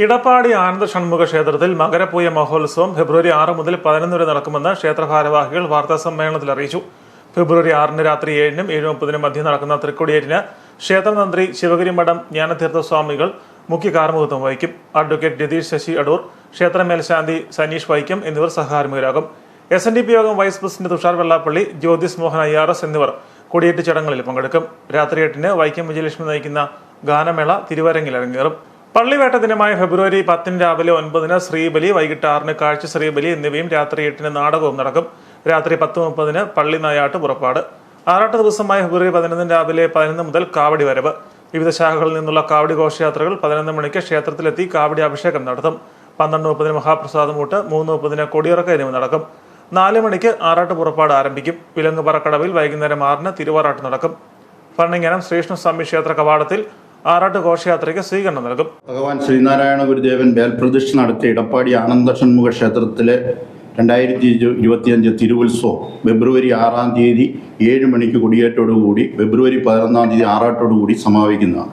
ഇടപ്പാടി ആനന്ദ ഷൺമുഖ ക്ഷേത്രത്തിൽ മകരപ്പൂയ മഹോത്സവം ഫെബ്രുവരി ആറ് മുതൽ പതിനൊന്ന് വരെ നടക്കുമെന്ന് ക്ഷേത്ര ഭാരവാഹികൾ വാർത്താ സമ്മേളനത്തിൽ അറിയിച്ചു. ഫെബ്രുവരി ആറിന് രാത്രി ഏഴിനും ഏഴ് മുപ്പതിനും മധ്യം നടക്കുന്ന തൃക്കൊടിയേറ്റിന് ക്ഷേത്രതന്ത്രി ശിവഗിരി മഠം ജ്ഞാനതീർത്ഥ സ്വാമികൾ മുഖ്യ കാർമുഖത്വം വഹിക്കും. അഡ്വക്കേറ്റ് രതീഷ് ശശി അടൂർ ക്ഷേത്ര മേൽശാന്തി സനീഷ് വൈക്കം എന്നിവർ സഹകാർമ്മികരാകും. S N D P Yogam vice president Tushar Vellappally Jyothis Mohan I R S എന്നിവർ കൊടിയേറ്റ് ചടങ്ങുകളിൽ പങ്കെടുക്കും. രാത്രി എട്ടിന് വൈക്കം വിജയലക്ഷ്മി നയിക്കുന്ന ഗാനമേള തിരുവരങ്ങിൽ അരങ്ങേറും. പള്ളിവേട്ട ദിനമായ ഫെബ്രുവരി പത്തിന് രാവിലെ ഒൻപതിന് ശ്രീബലി വൈകിട്ട് ആറിന് കാഴ്ച ശ്രീബലി എന്നിവയും രാത്രി എട്ടിന് നാടകവും നടക്കും. രാത്രി പത്ത് മുപ്പതിന് പള്ളി നായാട്ട് പുറപ്പാട്. ആറാട്ട് ദിവസമായ ഫെബ്രുവരി പതിനൊന്നിന് രാവിലെ പതിനൊന്ന് മുതൽ കാവടി വരവ്. വിവിധ ശാഖകളിൽ നിന്നുള്ള കാവടി ഘോഷയാത്രകൾ പതിനൊന്ന് മണിക്ക് ക്ഷേത്രത്തിലെത്തി കാവടി അഭിഷേകം നടത്തും. പന്ത്രണ്ട് മുപ്പതിന് മഹാപ്രസാദം കൂട്ട് മൂന്ന് മുപ്പതിന് കൊടിയിറക്ക എന്നിവ നടക്കും. നാല് മണിക്ക് ആറാട്ട് പുറപ്പാട് ആരംഭിക്കും. വിലങ്ങുപറക്കടവിൽ വൈകുന്നേരം ആറിന് തിരുവാറാട്ട് നടക്കും. ഭരണിങ്ങനം ശ്രീകൃഷ്ണസ്വാമി ക്ഷേത്ര കവാടത്തിൽ ആറാട്ട് ഘോഷയാത്രയ്ക്ക് സ്വീകരണം നൽകും. ഭഗവാൻ ശ്രീനാരായണ ഗുരുദേവൻ വേൽപ്രതിഷ്ഠ നടത്തിയ ഇടപ്പാടി ആനന്ദ ഷൺമുഖ ക്ഷേത്രത്തിലെ രണ്ടായിരത്തി ഇരു- ഇരുപത്തിയഞ്ച് തിരുവുത്സവം ഫെബ്രുവരി ആറാം തീയതി ഏഴ് മണിക്ക് കൊടിയേറ്റോടുകൂടി ഫെബ്രുവരി പതിനൊന്നാം തീയതി ആറാട്ടോടുകൂടി സമാപിക്കുന്നതാണ്.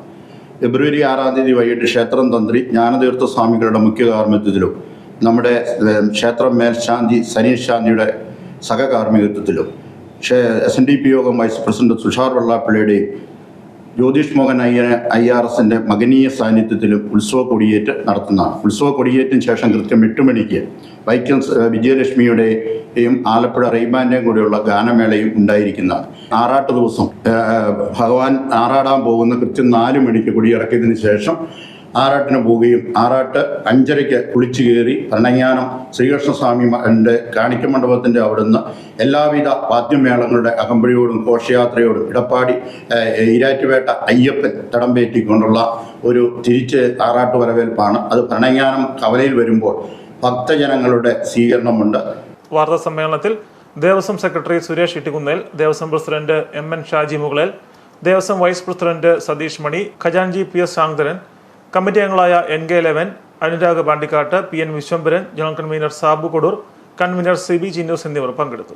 ഫെബ്രുവരി ആറാം തീയതി വൈകിട്ട് ക്ഷേത്രം തന്ത്രി ജ്ഞാനതീർത്ഥ സ്വാമികളുടെ മുഖ്യ കാർമ്മിത്വത്തിലും നമ്മുടെ ക്ഷേത്രം മേൽശാന്തി സനീഷ് ശാന്തിയുടെ സഹകാർമ്മികത്വത്തിലും S N D P Yogam vice president Tushar വെള്ളാപ്പള്ളിയുടെയും Jyothish Mohan അയ്യ ഐ ആർ എസിന്റെ മകനീയ സാന്നിധ്യത്തിലും ഉത്സവ കൊടിയേറ്റ് നടത്തുന്നതാണ്. ഉത്സവ കൊടിയേറ്റിന് ശേഷം കൃത്യം എട്ട് മണിക്ക് വൈക്കം വിജയലക്ഷ്മിയുടെയും ആലപ്പുഴ റെയ്ബാന്റെയും കൂടെയുള്ള ഗാനമേളയും ഉണ്ടായിരിക്കുന്നതാണ്. ആറാട്ട് ദിവസം ഭഗവാൻ ആറാടാൻ പോകുന്ന കൃത്യം നാല് മണിക്ക് കൊടിയിറക്കിയതിന് ശേഷം ആറാട്ടിന് പോവുകയും ആറാട്ട് അഞ്ചരയ്ക്ക് കുളിച്ചു കയറി ഭരണങ്ങാനം ശ്രീകൃഷ്ണസ്വാമി എന്റെ കാണിക്ക മണ്ഡപത്തിന്റെ അവിടുന്ന് എല്ലാവിധ വാദ്യമേളങ്ങളുടെ അകമ്പടിയോടും ഘോഷയാത്രയോടും ഇടപ്പാടി ഏഹ്, ഈരാറ്റുപേട്ട അയ്യപ്പൻ തടംപേറ്റിക്കൊണ്ടുള്ള ഒരു തിരിച്ച് ആറാട്ട് വരവേൽപ്പാണ്. അത് ഭരണങ്ങാനം കവലയിൽ വരുമ്പോൾ ഭക്തജനങ്ങളുടെ സ്വീകരണമുണ്ട്. വാർത്താ സമ്മേളനത്തിൽ Devaswom secretary Suresh Ittikkunnel Devaswom president M N Shaji Mukalel Devaswom vice president Satheesh Mani ഖജാൻജി P S ശാന്തരൻ committee അംഗങ്ങളായ N K eleven Anurag Pandikkattu P N Vishwambharan general convener Sabu Kodoor convener C B Chinnus എന്നിവർ പങ്കെടുത്തു.